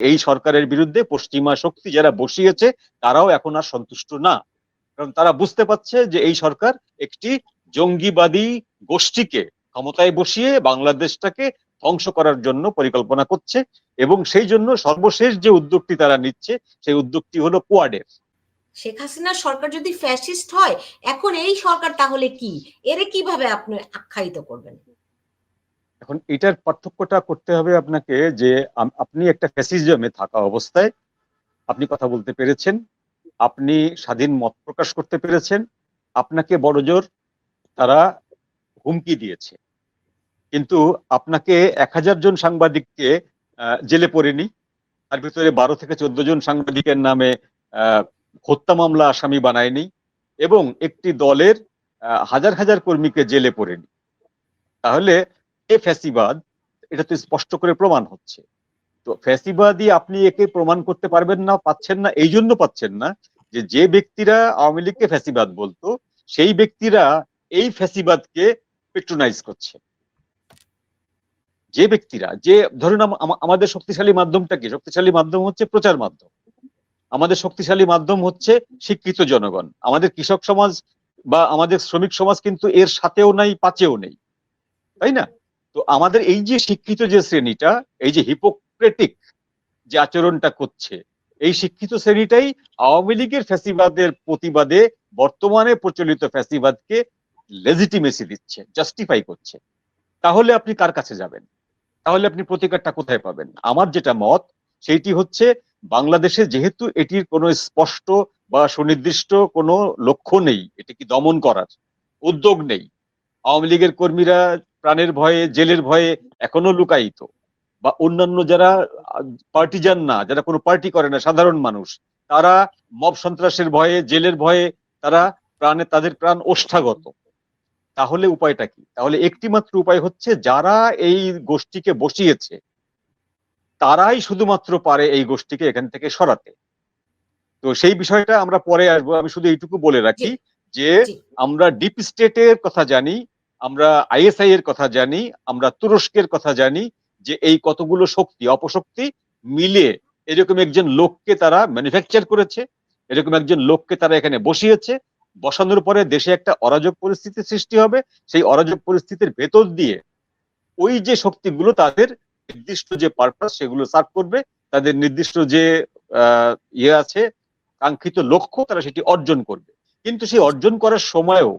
এই সরকারের বিরুদ্ধে পশ্চিমা শক্তি যারা বসিয়েছে, তারাও এখন আর সন্তুষ্ট না। কারণ তারা বুঝতে পারছে যে এই সরকার একটি জঙ্গিবাদী গোষ্ঠীকে ক্ষমতায় বসিয়ে বাংলাদেশটাকে ধ্বংস করার জন্য পরিকল্পনা করছে এবং সেই জন্য সর্বশেষ যে উদ্যোগটি তারা নিচ্ছে, সেই উদ্যোগটি হলো কোয়াডের। শেখ হাসিনার সরকার যদি ফ্যাসিস্ট হয়, এখন এই সরকার তাহলে কি? এরে কীভাবে আপনি আখ্যায়িত করবেন? এখন এটার পার্থক্যটা করতে হবে আপনাকে যে আপনি একটা ফ্যাসিজমে থাকা অবস্থায় আপনি কথা বলতে পেরেছেন, আপনি স্বাধীন মত প্রকাশ করতে পেরেছেন, আপনাকে বড়জোর তারা হুমকি দিয়েছে। কিন্তু আপনাকে এক হাজার জন সাংবাদিককে জেলে পড়েনি, তার ভিতরে বারো থেকে চোদ্দ জন সাংবাদিকের নামে হত্যা মামলা আসামি বানায়নি এবং একটি দলের হাজার হাজার কর্মীকে জেলে পড়েনি। তাহলে এ ফ্যাসিবাদ, এটা তো স্পষ্ট করে প্রমাণ হচ্ছে। তো ফ্যাসিবাদই আপনি একে প্রমাণ করতে পারবেন না, পাচ্ছেন না, এই জন্য পাচ্ছেন না যে যে ব্যক্তিরা আওয়ামী লীগকে ফ্যাসিবাদ বলতো, সেই ব্যক্তিরা এই ফ্যাসিবাদকে পেট্রোনাইজ করছে। যে ব্যক্তিরা, যে ধরুন আম- আম- আমাদের শক্তিশালী মাধ্যমটা কি? শক্তিশালী মাধ্যম হচ্ছে প্রচার মাধ্যম। আমাদের শক্তিশালী মাধ্যম হচ্ছে শিক্ষিত জনগণ। আমাদের কৃষক সমাজ বা আমাদের শ্রমিক সমাজ কিন্তু এর সাথেও নাই, পাচেও নেই। তাই না? তো আমাদের এই যে শিক্ষিত যে শ্রেণীটা, এই যে হিপোক্রেটিক যে আচরণটা করছে, এই শিক্ষিত শ্রেণীটাই আওয়ামী লীগের ফ্যাসিবাদের প্রতিবাদে বর্তমানে প্রচলিত ফ্যাসিবাদকে লেজিটিমেসি দিচ্ছে জাস্টিফাই করছে। তাহলে আপনি কার কাছে যাবেন? তাহলে আপনি প্রতিকারটা কোথায় পাবেন? আমার যেটা মত, সেইটি হচ্ছে বাংলাদেশে যেহেতু এটির কোনো স্পষ্ট বা সুনির্দিষ্ট কোনো লক্ষ্য নেই এটিকে দমন করার, উদ্যোগ নেই। আওয়ামী লীগের কর্মীরা প্রাণের ভয়ে জেলের ভয়ে এখনও লুকায়িত। বা অন্যান্য যারা পার্টিজান না যারা কোনো পার্টি করে না সাধারণ মানুষ তারা মব সন্ত্রাসের ভয়ে জেলের ভয়ে তারা প্রাণে তাদের প্রাণ ওষ্ঠাগত। তাহলে উপায়টা কি? তাহলে একটি মাত্র উপায় হচ্ছে যারা এই গোষ্ঠীকে বসিয়েছে তারাই শুধুমাত্র পারে এই গোষ্ঠীকে এখান থেকে সরাতে। তো সেই বিষয়টা আমরা পরে আসব। আমি শুধু এইটুকু বলে রাখি যে আমরা ডিপ স্টেটের কথা জানি। আমরা আইএসআই এর কথা জানি, আমরা তুরস্কের কথা জানি যে এই কতগুলো শক্তি, অপশক্তি মিলে এরকম একজন লোককে তারা ম্যানুফ্যাকচার করেছে, এরকম একজন লোককে তারা এখানে বসিয়েছে, বসানোর পরে দেশে একটা অরাজক পরিস্থিতি সৃষ্টি হবে, সেই অরাজক পরিস্থিতির ভেতর দিয়ে ওই যে শক্তিগুলো তাদের নির্দিষ্ট যে পারপাস সেগুলো সার্ভ করবে, তাদের নির্দিষ্ট যে ইয়ে আছে, কাঙ্ক্ষিত লক্ষ্য, তারা সেটি অর্জন করবে। কিন্তু সেই অর্জন করার সময়ও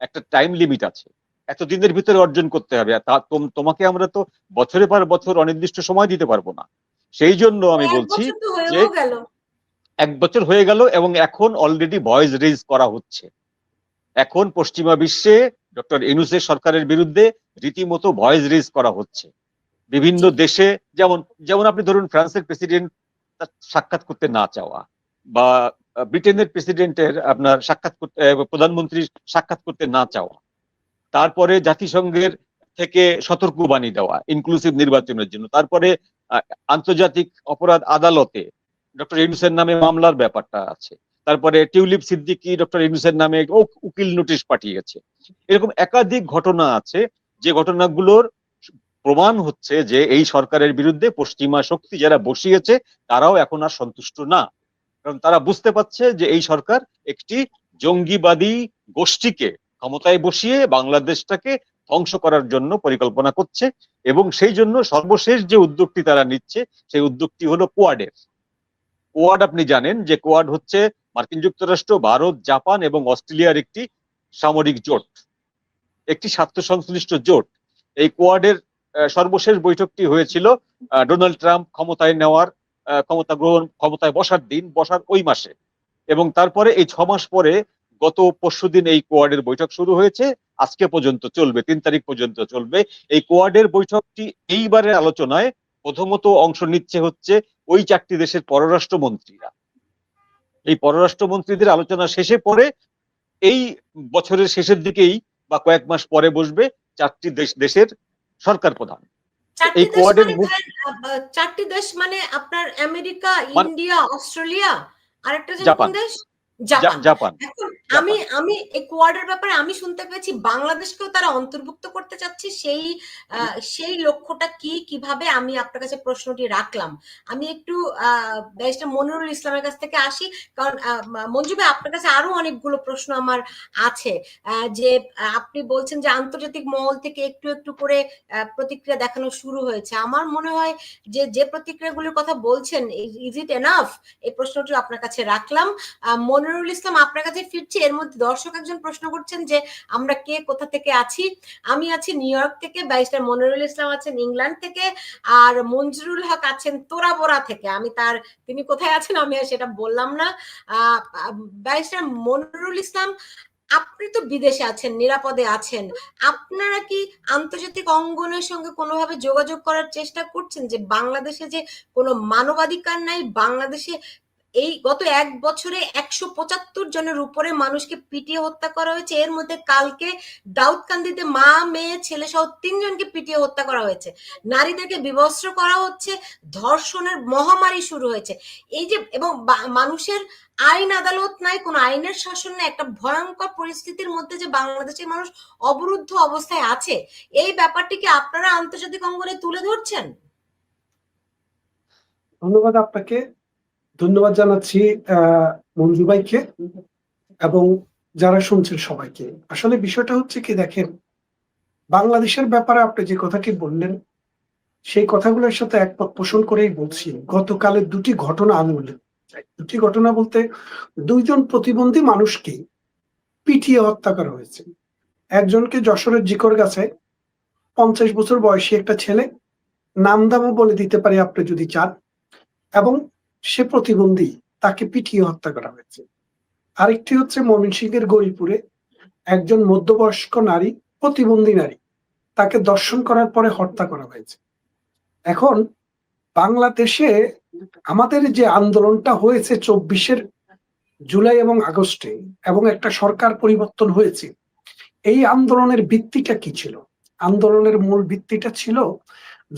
একটা টাইম লিমিট আছে। এত দিনের ভিতরে অর্জন করতে হবে। আর তা তোম- তোমাকে আমরা তো বছরে পর বছর অনির্দিষ্ট সময় দিতে পারব না। সেই জন্য আমি বলছি গেল। এক বছর হয়ে গেল এবং এখন অলরেডি ভয়েস রেজ করা হচ্ছে। এখন পশ্চিমা বিশ্বে ডক্টর ইনুসের সরকারের বিরুদ্ধে রীতিমতো ভয়েস রেজ করা হচ্ছে। বিভিন্ন দেশে যেমন যেমন আপনি ধরুন ফ্রান্সের প্রেসিডেন্ট তার সাক্ষাৎ করতে না চাওয়া বা ব্রিটেনের প্রেসিডেন্টের আপনার সাক্ষাৎ করতে প্রধানমন্ত্রী সাক্ষাৎ করতে না চাওয়া। তারপরে জাতিসংঘের থেকে সতর্কবাণী দেওয়া ইনক্লুসিভ নির্বাচনের জন্য। তারপরে আন্তর্জাতিক অপরাধ আদালতে ডক্টর ইউনুসের নামে মামলার ব্যাপারটা আছে। তারপরে টিউলিপ সিদ্দিকি ডক্টর ইউনুসের নামে উকিল নোটিশ পাঠিয়েছে। এরকম একাধিক ঘটনা আছে। যে ঘটনাগুলোর প্রমাণ হচ্ছে যে এই সরকারের বিরুদ্ধে পশ্চিমা শক্তি যারা বসিয়েছে, তারাও এখন আর সন্তুষ্ট না। কারণ তারা বুঝতে পারছে যে এই সরকার একটি জঙ্গিবাদী গোষ্ঠীকে ক্ষমতায় বসিয়ে বাংলাদেশটাকে ধ্বংস করার জন্য পরিকল্পনা করছে এবং সেই জন্য সর্বশেষ যে উদ্যোগটি তারা নিচ্ছে, সেই উদ্যোগটি হলো কোয়াডের। কোয়াড আপনি জানেন যে কোয়াড হচ্ছে মার্কিন যুক্তরাষ্ট্র, ভারত, জাপান এবং অস্ট্রেলিয়ার একটি সামরিক জোট, একটি স্বার্থ সংশ্লিষ্ট জোট। এই কোয়াডের সর্বশেষ বৈঠকটি হয়েছিল ডোনাল্ড ট্রাম্প ক্ষমতায় নেওয়ার ক্ষমতা গ্রহণ, ক্ষমতায় বসার দিন, বসার ওই মাসে এবং তারপরে এই ছ মাস পরে গত পরশুদিন এই কোয়াডের বৈঠক শুরু হয়েছে আজকে পর্যন্ত চলবে তিন তারিখ পর্যন্ত চলবে। এই কোয়াডের বৈঠকটি এইবারের আলোচনায় প্রথমত অংশ নিচ্ছে হচ্ছে ওই চারটি দেশের পররাষ্ট্রমন্ত্রীরা। এই পররাষ্ট্রমন্ত্রীদের আলোচনা শেষে পরে এই বছরের শেষের দিকেই বা কয়েক মাস পরে বসবে চারটি দেশ দেশের সরকার প্রধান। এই দেশ কোয়াডের মানে চারটি দেশ মানে আপনার আমেরিকা মানে- ইন্ডিয়া অস্ট্রেলিয়া আরেকটা জাপান। দেশ? জাপান। আমি আমি এই ব্যাপারে আমি শুনতে পেয়েছি বাংলাদেশকেও তারা অন্তর্ভুক্ত করতে চাচ্ছে। সেই সেই লক্ষ্যটা কি কীভাবে আমি আপনার কাছে প্রশ্নটি রাখলাম? আমি একটু ব্যারিস্টার মনিরুল ইসলামের কাছ থেকে আসি। কারণ আহ, মঞ্জু ভাই আপনার কাছে আরও অনেকগুলো প্রশ্ন আমার আছে। যে আপনি বলছেন যে আন্তর্জাতিক মহল থেকে একটু একটু করে আহ, প্রতিক্রিয়া দেখানো শুরু হয়েছে। আমার মনে হয় যে যে প্রতিক্রিয়াগুলোর কথা বলছেন ইজ ইট এনাফ এই প্রশ্নটি আপনার কাছে রাখলাম। আহ, মনিরুল ইসলাম, আপনার কাছে ফিরছি। এর মধ্যে দর্শক একজন প্রশ্ন করছেন যে, আমরা কে, কোথা থেকে আছি? আমি আছি নিউ ইয়র্ক থেকে, ব্যারিস্টার মনিরুল ইসলাম আছেন ইংল্যান্ড থেকে, আর মঞ্জুরুল হক আছেন তোরাবোরা থেকে। আমি তার, তিনি কোথায় আছেন আমি আর সেটা বললাম না। ব্যারিস্টার মনিরুল ইসলাম, আপনি তো বিদেশে আছেন, নিরাপদে আছেন। আপনারা কি আন্তর্জাতিক অঙ্গনের সঙ্গে কোনোভাবে যোগাযোগ করার চেষ্টা করছেন যে, বাংলাদেশে যে কোনো মানবাধিকার নাই, বাংলাদেশে এই গত এক বছরে একশো পঁচাত্তর জনের উপরে মানুষকে পিটিয়ে হত্যা করা হয়েছে। এর মধ্যে কালকে দাউদকান্দিতে মা, মেয়ে ছেলে সহ তিনজনকে পিটিয়ে হত্যা করা হয়েছে। নারীদেরকে বিবস্ত্র করা হচ্ছে। ধর্ষণের মহামারী শুরু হয়েছে। এই যে, এবং মানুষের আইন আদালত নাই, কোনো আইনের শাসন নাই, একটা ভয়ঙ্কর পরিস্থিতির মধ্যে যে বাংলাদেশের মানুষ অবরুদ্ধ অবস্থায় আছে, এই ব্যাপারটিকে আপনারা আন্তর্জাতিক অঙ্গনে তুলে ধরছেন? ধন্যবাদ আপনাকে। ধন্যবাদ জানাচ্ছি মঞ্জু ভাইকে এবং যারা শুনছেন সবাইকে। আসলে বিষয়টা হচ্ছে কি, দেখেন, বাংলাদেশের ব্যাপারে আপনি যে কথাটি বললেন, সেই কথাগুলোর সাথে একমত পোষণ করেই বলছি, গতকালের দুটি ঘটনা আমি উল্লেখ দুটি ঘটনা বলতে, দুইজন প্রতিবন্ধী মানুষকে পিটিয়ে হত্যা করা হয়েছে। একজনকে যশোরের জিকর গাছে পঞ্চাশ বছর বয়সী একটা ছেলে নাম দামও বলে দিতে পারি আপনি যদি চান, এবং সে প্রতিবন্ধী, তাকে পিটিয়ে হত্যা করা হয়েছে। আরেকটি হচ্ছে ময়মনসিংহের গরিপুরে একজন মধ্যবয়স্ক নারী, প্রতিবন্ধী নারী, তাকে দর্শন করার পরে হত্যা করা হয়েছে। এখন বাংলাদেশে আমাদের যে আন্দোলনটা হয়েছে চব্বিশের জুলাই এবং আগস্টে, এবং একটা সরকার পরিবর্তন হয়েছে, এই আন্দোলনের ভিত্তিটা কি ছিল? আন্দোলনের মূল ভিত্তিটা ছিল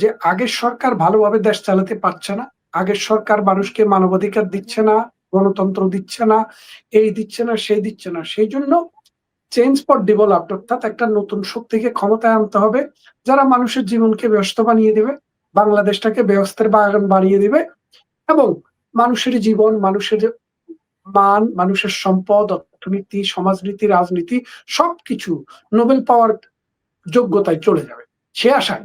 যে আগের সরকার ভালোভাবে দেশ চালাতে পারছে না আগের সরকার মানুষকে মানবাধিকার দিচ্ছে না, গণতন্ত্র দিচ্ছে না, এই দিচ্ছে না, সেই দিচ্ছে না। সেই জন্য চেঞ্জ ফর ডেভেলপ অর্থাৎ একটা নতুন শক্তিকে ক্ষমতায় আনতে হবে, যারা মানুষের জীবনকে ব্যস্ত বানিয়ে দেবে, বাংলাদেশটাকে ব্যবস্থার বাগান বাড়িয়ে দিবে এবং মানুষের জীবন, মানুষের মান, মানুষের সম্পদ, অর্থনীতি, সমাজনীতি, রাজনীতি সবকিছু নোবেল পাওয়ার যোগ্যতায় চলে যাবে। সে আশায়।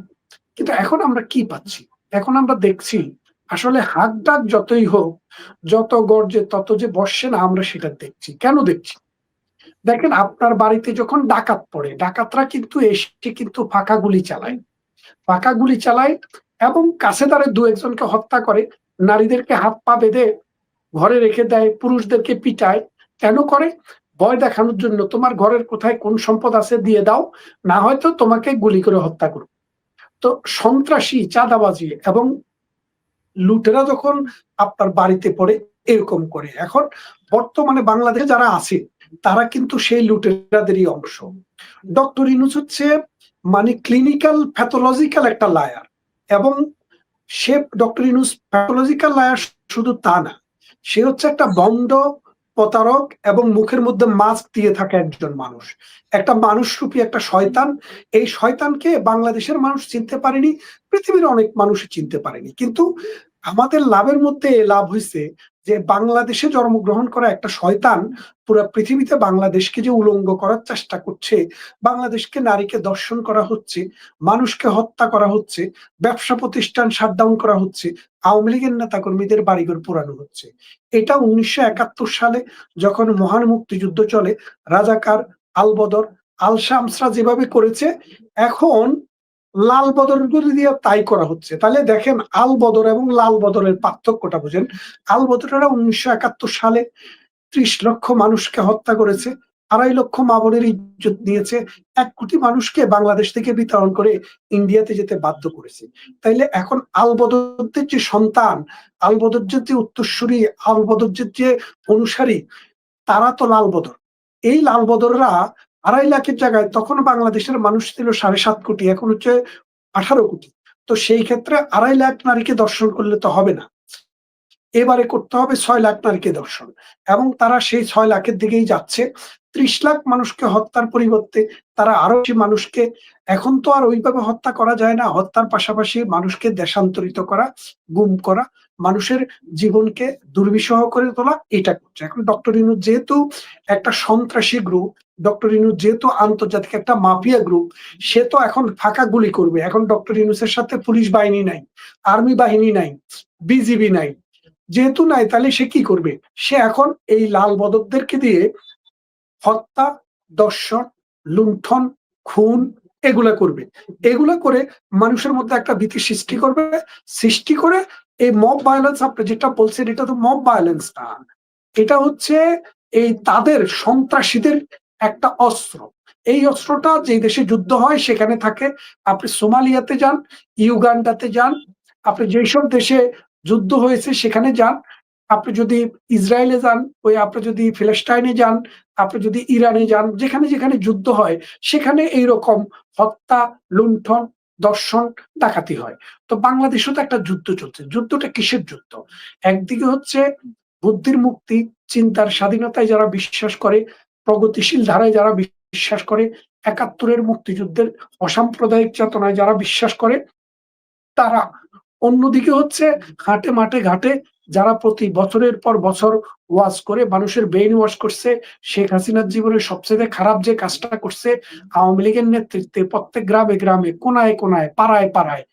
কিন্তু এখন আমরা কি পাচ্ছি? এখন আমরা দেখছি আসলে হাক ডাক যতই হোক, যত গর্জে তত যে বসছে না, আমরা সেটা দেখছি। কেন দেখছি? দেখেন, আপনার বাড়িতে যখন ডাকাত পড়ে, ডাকাতরা কিন্তু এসে কিন্তু ফাঁকা গুলি চালায়। ফাঁকা গুলি চালায় এবং কাছে দাঁড়ে দু একজনকে হত্যা করে। নারীদেরকে হাত পা বেঁধে ঘরে রেখে দেয়, পুরুষদেরকে পিটায়। কেন করে? ভয় দেখানোর জন্য। তোমার ঘরের কোথায় কোন সম্পদ আছে দিয়ে দাও, না হয়তো তোমাকে গুলি করে হত্যা করো তো সন্ত্রাসী, চাঁদাবাজি এবং লুটেরা যখন আপনার বাড়িতে পড়ে, এরকম করে। এখন বর্তমানে বাংলাদেশে যারা আছে, তারা কিন্তু সেই লুটেরাদেরই অংশ। ডক্টর ইনুস হচ্ছে মানে ক্লিনিক্যাল প্যাথোলজিক্যাল একটা লায়ার এবং সে ডক্টর ইনুস প্যাথোলজিক্যাল লায়ার শুধু তা না, সে হচ্ছে একটা বন্ড প্রতারক এবং মুখের মধ্যে মাস্ক দিয়ে থাকা একজন মানুষ। একটা মানুষরূপী একটা শয়তান। এই শয়তানকে বাংলাদেশের মানুষ চিনতে পারেনি, পৃথিবীর অনেক মানুষ চিনতে পারেনি। কিন্তু আমাদের লাভের মধ্যে লাভ হয়েছে যে বাংলাদেশে জন্মগ্রহণ করা একটা শয়তান পুরো পৃথিবীতে বাংলাদেশকে যে উলঙ্গ করার চেষ্টা করছে, বাংলাদেশকে নারীকে দর্শন করা হচ্ছে, মানুষকে হত্যা করা হচ্ছে, ব্যবসা প্রতিষ্ঠান শাটডাউন করা হচ্ছে, আওয়ামী লীগের নেতা কর্মীদের বাড়িঘর পোড়ানো হচ্ছে। এটা উনিশশো একাত্তর সালে যখন মহান মুক্তিযুদ্ধ চলে, রাজাকার আলবদর আল শামসরা যেভাবে করেছে, এখন লাল বদরগুলি দিয়ে তাই করা হচ্ছে, তাহলে দেখেন আল বদর এবং লাল বদরের পার্থক্যটা বুঝেন। আল বদরেরা উনিশশো একাত্তর সালে ত্রিশ লক্ষ মানুষকে হত্যা করেছে, আড়াই লক্ষ মা বোনের ইজ্জত নিয়েছে, এক কোটি মানুষকে বাংলাদেশ থেকে বিতরণ করে ইন্ডিয়াতে যেতে বাধ্য করেছে। তাইলে এখন আল বদরদের যে সন্তান, আল বদরদের যে উত্তরসূরি, আল বদরদের যে অনুসারী, তারা তো লাল বদর। এই লাল বদররা আড়াই লাখের জায়গায় তখন বাংলাদেশের মানুষ ছিল সাড়ে সাত কোটি, এখন হচ্ছে আঠারো কোটি। তো সেই ক্ষেত্রে আড়াই লাখ নারীকে দর্শন করলে তো হবে না। এবারে করতে হবে ছয় লাখ নারীকে দর্শন এবং তারা সেই ছয় লাখের দিকেই যাচ্ছে। ত্রিশ লাখ মানুষকে হত্যার পরিবর্তে তারা আরও মানুষকে এখন তো আর ওইভাবে হত্যা করা যায় না। হত্যার পাশাপাশি মানুষকে দেশান্তরিত করা, গুম করা, মানুষের জীবনকে দুর্বিষহ করে তোলা, এটা করছে। এখন ডক্টর ইনু যেহেতু একটা সন্ত্রাসী গ্রুপ ডক্টর ইনু যেহেতু আন্তর্জাতিক একটা মাফিয়া গ্রুপ সে তো এখন ফাঁকা গুলি করবে। এখন ডক্টর ইনুসের সাথে পুলিশ বাহিনী নাই, আর্মি বাহিনী নাই, বিজিবি নাই। যেহেতু নাই, তাহলে সে কি করবে? সে এখন এই লাল বদকদেরকে দিয়ে হত্যা, দর্শন, লুণ্ঠন, খুন এগুলা করবে। এগুলা করে মানুষের মধ্যে একটা ভীতি সৃষ্টি করবে। সৃষ্টি করে এই মব ভায়োলেন্স আপনি যেটা বলছেন, এটা তো মব ভায়োলেন্স না। এটা হচ্ছে এই তাদের সন্ত্রাসীদের একটা অস্ত্র। এই অস্ত্রটা যে দেশে যুদ্ধ হয়, সেখানে থাকে। আপনি সোমালিয়াতে যান, ইউগান্ডাতে যান। আপনি যেসব দেশে যুদ্ধ হয়েছে, সেখানে যান। আপনি যদি ইসরায়েলে যান, ওই আপনি যদি ফিলিস্টাইনে যান, আপনি যদি ইরানে যান, যেখানে যেখানে যুদ্ধ হয়, সেখানে এইরকম হত্যা, লুণ্ঠন, দর্শন, ডাকাতি হয়। তো বাংলাদেশও তো একটা যুদ্ধ চলছে। যুদ্ধটা কিসের যুদ্ধ? একদিকে হচ্ছে বুদ্ধির মুক্তি, চিন্তার স্বাধীনতায় যারা বিশ্বাস করে, প্রগতিশীল ধারায় যারা বিশ্বাস করে, একাত্তরের মুক্তিযুদ্ধের অসাম্প্রদায়িক চেতনায় যারা বিশ্বাস করে, তারা অন্যদিকে হচ্ছে হাটে মাঠে ঘাটে যারা প্রতি বছরের পর বছর ওয়াজ করে মানুষের ব্রেইন ওয়াশ করছে, শেখ হাসিনার জীবনে সবচেয়ে খারাপ যে কাজটা করছে, আওয়ামী লীগের নেতৃত্বে প্রত্যেক গ্রামে গ্রামে, কোনায় কোনায়, পাড়ায় পাড়ায়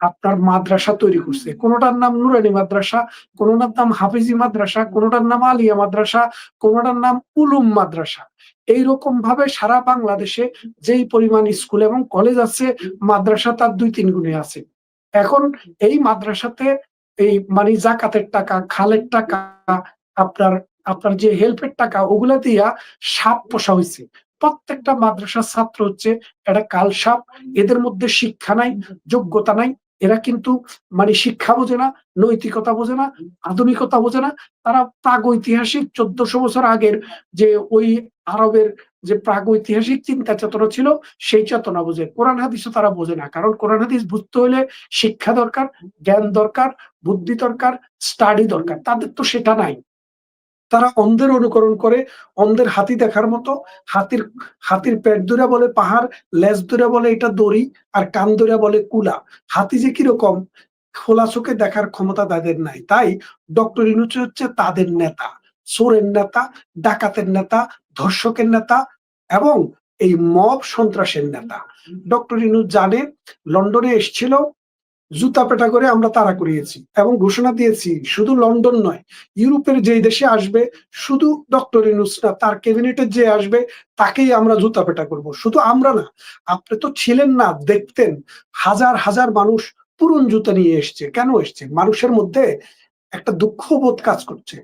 আপনার মাদ্রাসা তৈরি করছে। কোনোটার নাম নুরানি মাদ্রাসা, কোনোটার নাম হাফিজি মাদ্রাসা, কোনোটার নাম আলিয়া মাদ্রাসা, কোনোটার নাম উলুম মাদ্রাসা। এইরকম ভাবে সারা বাংলাদেশে যেই পরিমাণ স্কুল এবং কলেজ আছে, মাদ্রাসা তার দুই তিন গুণে আছে। এখন এই মাদ্রাসাতে এই মানে জাকাতের টাকা, খালের টাকা, আপনার আপনার যে হেল্পের টাকা, ওগুলা দিয়া সাপ পোষা হয়েছে প্রত্যেকটা মাদ্রাসার ছাত্র হচ্ছে একটা কাল সাপ। এদের মধ্যে শিক্ষা নাই, যোগ্যতা নাই। এরা কিন্তু মানে শিক্ষা বোঝে না, নৈতিকতা বোঝে না, আধুনিকতা বোঝে না। তারা প্রাগৈতিহাসিক চোদ্দশো বছর আগের যে ওই আরবের যে প্রাগৈতিহাসিক চিন্তা চেতনা ছিল, সেই চেতনা বোঝে। কোরআন হাদিসও তারা বোঝে না, কারণ কোরআন হাদিস বুঝতে হলে শিক্ষা দরকার, জ্ঞান দরকার, বুদ্ধি দরকার স্টাডি দরকার। তাদের তো সেটা নাই। তারা অন্ধের অনুকরণ করে, অন্ধের হাতি দেখার মতো, হাতির হাতির পেট ধরে বলে পাহাড়, লেজ ধরে বলে এটা দড়ি, আর কান ধরে বলে কুলা। হাতি যে কীরকম, খোলা চোখে দেখার ক্ষমতা তাদের নাই। তাই ডক্টর ইনুচি হচ্ছে তাদের নেতা, চোরের নেতা, ডাকাতের নেতা ধর্ষকের নেতা এবং এই মব সন্ত্রাসের নেতা। ডক্টর ইনুজ জানে লন্ডনে এসেছিল, জুতা পেটা করে আমরা তাড়া করিয়েছি এবং ঘোষণা দিয়েছি, শুধু লন্ডন নয়, ইউরোপের যেই দেশে আসবে, শুধু ডক্টর ইনুস না, তার ক্যাবিনেটের যে আসবে, তাকেই আমরা জুতা পেটা করব। শুধু আমরা না, আপনি তো ছিলেন না, দেখতেন, হাজার হাজার মানুষ পুরন জুতা নিয়ে এসছে। কেন এসছে? মানুষের মধ্যে একটা দুঃখবোধ কাজ করছে।